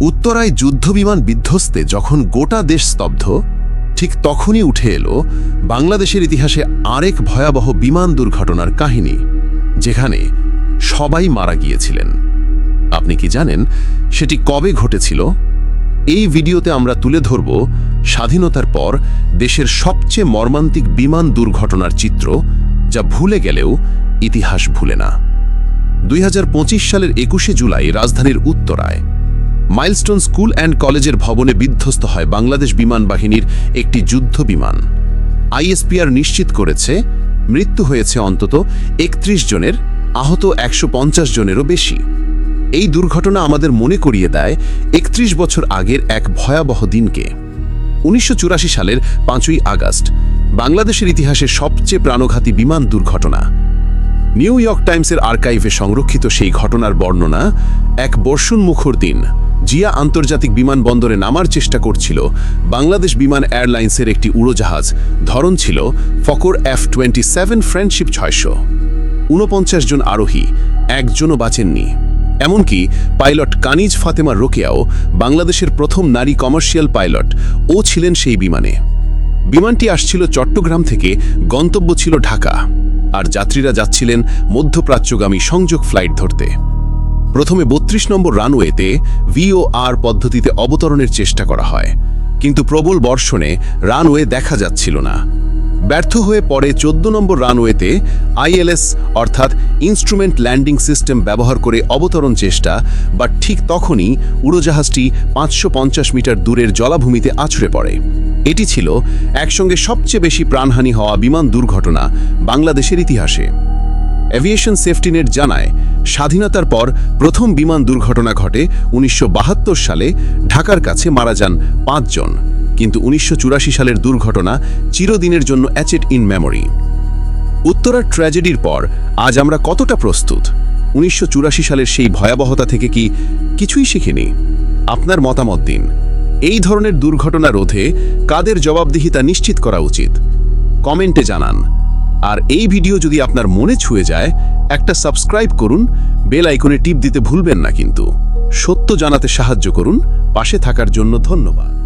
উত্তরায় যুদ্ধবিমান বিধ্বস্তে যখন গোটা দেশ স্তব্ধ, ঠিক তখনই উঠে এলো বাংলাদেশের ইতিহাসে আরেক ভয়াবহ বিমান দুর্ঘটনার কাহিনী, যেখানে সবাই মারা গিয়েছিলেন। আপনি কি জানেন সেটি কবে ঘটেছিল? এই ভিডিওতে আমরা তুলে ধরব স্বাধীনতার পর দেশের সবচেয়ে মর্মান্তিক বিমান দুর্ঘটনার চিত্র, যা ভুলে গেলেও ইতিহাস ভুলে না। দুই হাজার পঁচিশ সালের একুশে জুলাই রাজধানীর উত্তরায় মাইলস্টোন স্কুল অ্যান্ড কলেজের ভবনে বিধ্বস্ত হয় বাংলাদেশ বিমান বাহিনীর একটি যুদ্ধ বিমান। আইএসপিআর নিশ্চিত করেছে, মৃত্যু হয়েছে অন্তত একত্রিশ জনের, আহত একশো পঞ্চাশ জনেরও বেশি। এই দুর্ঘটনা আমাদের মনে করিয়ে দেয় একত্রিশ বছর আগের এক ভয়াবহ দিনকে। উনিশশো চুরাশি সালের পাঁচই আগস্ট, বাংলাদেশের ইতিহাসে সবচেয়ে প্রাণঘাতী বিমান দুর্ঘটনা। নিউ ইয়র্ক টাইমসের আর্কাইভে সংরক্ষিত সেই ঘটনার বর্ণনা, এক বর্ষণমুখর দিন। জিয়া আন্তর্জাতিক বিমানবন্দরে নামার চেষ্টা করছিল। বাংলাদেশ বিমান এয়ারলাইন্সের একটি উড়োজাহাজ। ধরন ছিল Fokker F twenty seven Friendship ছয়শো। ঊনপঞ্চাশ জন আরোহী, একজনও বাঁচেননি। এমনকি পাইলট কানিজ ফাতেমা রোকেয়াও বাংলাদেশের প্রথম নারী কমার্শিয়াল পাইলট। ও ছিলেন সেই বিমানে। বিমানটি আসছিল চট্টগ্রাম থেকে, গন্তব্য ছিল ঢাকা। আর যাত্রীরা যাচ্ছিলেন মধ্যপ্রাচ্যগামী সংযোগ ফ্লাইট ধরতে। প্রথমে বত্রিশ নম্বর রানওয়েতে ভিওআর পদ্ধতিতে অবতরণের চেষ্টা করা হয়। কিন্তু প্রবল বর্ষণে রানওয়ে দেখা যাচ্ছিল না। ব্যর্থ হয়ে পরে চোদ্দ নম্বর রানওয়েতে আইএলএস অর্থাৎ ইনস্ট্রুমেন্ট ল্যান্ডিং সিস্টেম ব্যবহার করে অবতরণ চেষ্টা, বা ঠিক তখনই উড়োজাহাজটি পাঁচশো পঞ্চাশ মিটার দূরের জলাভূমিতে আছড়ে পড়ে। এটি ছিল একসঙ্গে সবচেয়ে বেশি প্রাণহানি হওয়া বিমান দুর্ঘটনা বাংলাদেশের ইতিহাসে। এভিয়েশন সেফটি নেট জানায়, স্বাধীনতার পর প্রথম বিমান দুর্ঘটনা ঘটে উনিশশো বাহাত্তর সালে ঢাকার কাছে মারা যান পাঁচজন। কিন্তু উনিশশো চুরাশি সালের দুর্ঘটনা চিরদিনের জন্য অ্যাচেট ইন মেমোরি উত্তরার ট্র্যাজেডির পর আজ আমরা কতটা প্রস্তুত? উনিশশো চুরাশি সালের সেই ভয়াবহতা থেকে কি কিছুই শিখিনি? আপনার মতামত দিন। এই ধরনের দুর্ঘটনা রোধে কাদের জবাবদিহিতা নিশ্চিত করা উচিত? কমেন্টে জানান। আর এই ভিডিও যদি আপনার মনে ছুঁয়ে যায়, একটা সাবস্ক্রাইব করুন বেল আইকনে টিপ দিতে ভুলবেন না কিন্তু। সত্য জানাতে সাহায্য করুন, পাশে থাকার জন্য ধন্যবাদ।